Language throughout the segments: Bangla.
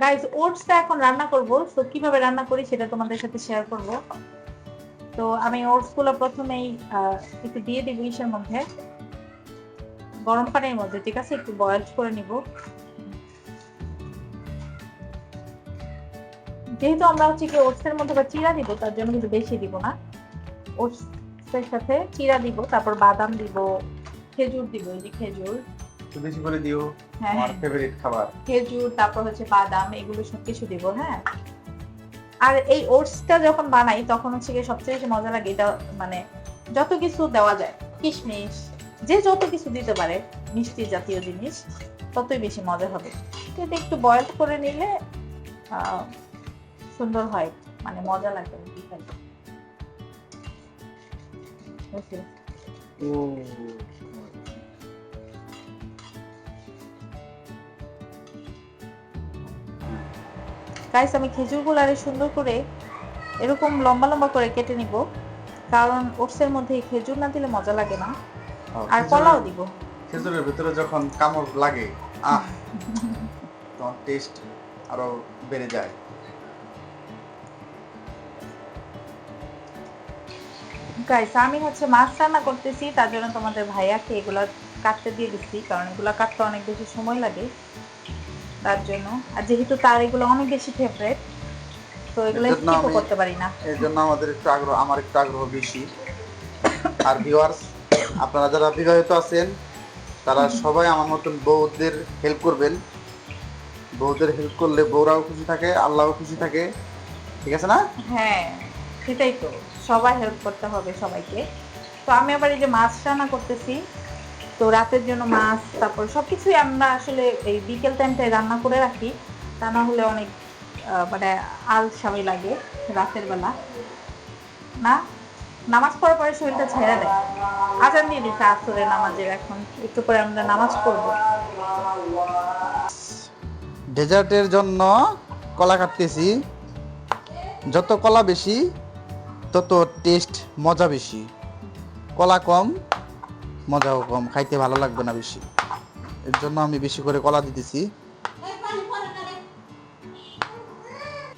গাইস ওটসটা এখন রান্না করব তো কীভাবে রান্না করি সেটা তোমাদের সাথে শেয়ার করব। তো আমি ওটসগুলো প্রথমেই একটু দিয়ে দিব ইসের মধ্যে। গরম পানির মধ্যে, ঠিক আছে? একটু বয়েল করে নিব। যেহেতু আমরা হচ্ছে কি ওটসের মধ্যে বা চিরা দিব, তার জন্য কিন্তু বেশি দিব না। ওটস এর সাথে চিরা দিব, তারপর বাদাম দিব, খেজুর দিব, এই যে খেজুর। একটু বেশি করে দিও। হ্যাঁ আমার হ্যাঁ। ফেভারিট খাবার। খেজুর তারপর হচ্ছে বাদাম এগুলো সব কিছু দিব হ্যাঁ? আর এই ওটসটা যখন বানাই তখন হচ্ছে কি সবচেয়ে বেশি মজা লাগে এটা মানে যত কিছু দেওয়া যায় কিশমিশ যে যত কিছু দিতে পারে মিষ্টি জাতীয় জিনিস ততই বেশি মজা হবে। এটা একটু বয়েল করে নিলে সুন্দর হয় মানে মজা লাগবে? ও গাইস আমি খেজুরগুলো আরে সুন্দর করে এরকম লম্বা লম্বা করে কেটে নিব। কারণ ওটসের মধ্যে খেজুর না দিলে মজা লাগে না। আর কলাও দিব। খেজুরের ভিতরে যখন কামড় লাগে আহ তখন টেস্ট আরও বেড়ে যায়। গাইস আমি হচ্ছে মাছ রান্না করতেছি তার জন্য তোমাদের ভাইয়াকে এগুলো কাটতে দিয়ে দিচ্ছি কারণ এগুলো কাটতে অনেক বেশি সময় লাগে। তার জন্য। আর যেহেতু তার এগুলো অনেক বেশি ফেভারিট তো এগুলো স্কিপও করতে পারি না। এর জন্য আমাদের একটু আগ্রহ আমার একটু আগ্রহ বেশি। আর ভিউয়ার্স আপনারা যারা বিবাহিত আছেন তারা সবাই আমার মতন বউদের হেল্প করবেন। বউদের হেল্প করলে বউরাও খুশি থাকে আল্লাহও খুশি থাকে। ঠিক আছে না? হ্যাঁ সেটাই তো। সবাই হেল্প করতে হবে সবাইকে। তো আমি আবার এই যে মাছ রান্না করতেছি তো রাতের জন্য মাছ, তারপর সব কিছুই আমরা আসলে এই বিকেল টাইমটায় রান্না করে রাখি। তা না হলে অনেক মানে আলসামি লাগে রাতের বেলা। না? নামাজ পড়ার পরে শরীরটা ছেড়ে দেয়। আজান দিয়ে দিচ্ছে আসরে নামাজের এখন। একটু পরে আমরা নামাজ পড়ব। ডেজার্টের জন্য কলা কাটতেছি। যত কলা বেশি, তত টেস্ট মজা বেশি। কলা কম মজাও কম, খাইতে ভালো লাগবে না বেশি। এর জন্য আমি বেশি করে কলা দিতেছি।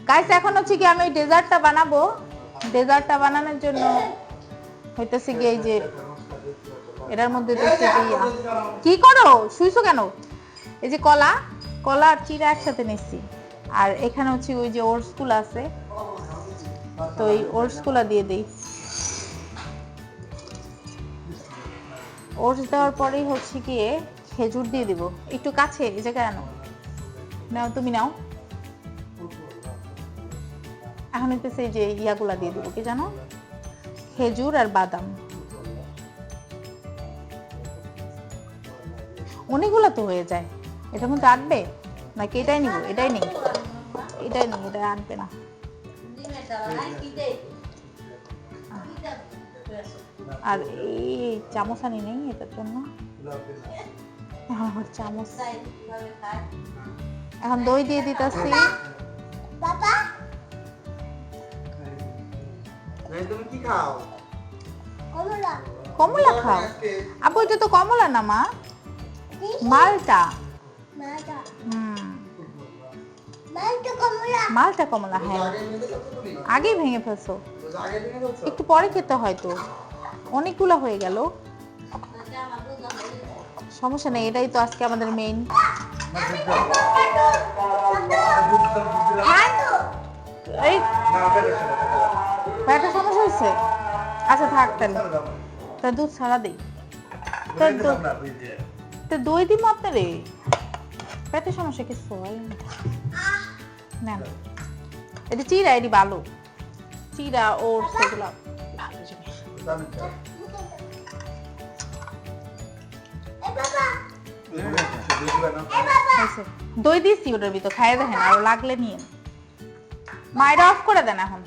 গাইস এখন হচ্ছে কি আমি ডেজার্টটা বানাবো। ডেজার্টটা বানানোর জন্য হইতেছে কি এই যে এটার মধ্যে কি করো? শুইছো কেন? এই যে কলা কলা আর চিরা একসাথে নিচ্ছি। আর এখানে হচ্ছে ওই যে ওটসগুলো আছে। তো এই ওটসগুলা দিয়ে দিই ওটস দেওয়ার পরেই হচ্ছে গিয়ে খেজুর দিয়ে দিব। একটু কাছে এই জায়গায় আনো। নাও তুমি নাও। এখন হইতেছে যে ইয়াগুলা দিয়ে দিব কি জানো? খেজুর আর বাদাম। অনেকগুলা তো হয়ে যায়। এটার মধ্যে আটবে? নাকি এটাই নিব? এটাই নেই। এটাই নেই এটা আনবে না। আর এই চামচ আনি নেই এটার জন্য। আমার চামচ। এখন দই দিয়ে দিতেছি। তুমি কি খাও? কমলা। খাও? আপু এটা তো কমলা না মা? মালটা। হুম। মালটা কমলা। হ্যাঁ। আগেই ভেঙে ফেলছো। একটু পরে খেতে হয় তো। অনেকগুলো হয়ে গেল। সমস্যা নেই, এটাই তো আজকে আমাদের মেইন এই পেটের সমস্যা হয়েছে? আচ্ছা থাক তাহলে। তা দুধ ছাড়া দিই। তা দই দিব আপনারে? পেটের সমস্যা কিছু হয় না। নেন এটা চিরা এটি ভালো সেগুলো ভালো জিনিস দই দিছি ওটার ভিতর খাইয়ে দেখেন আর লাগলে নিয়ে মায়েরা অফ করে দেন এখন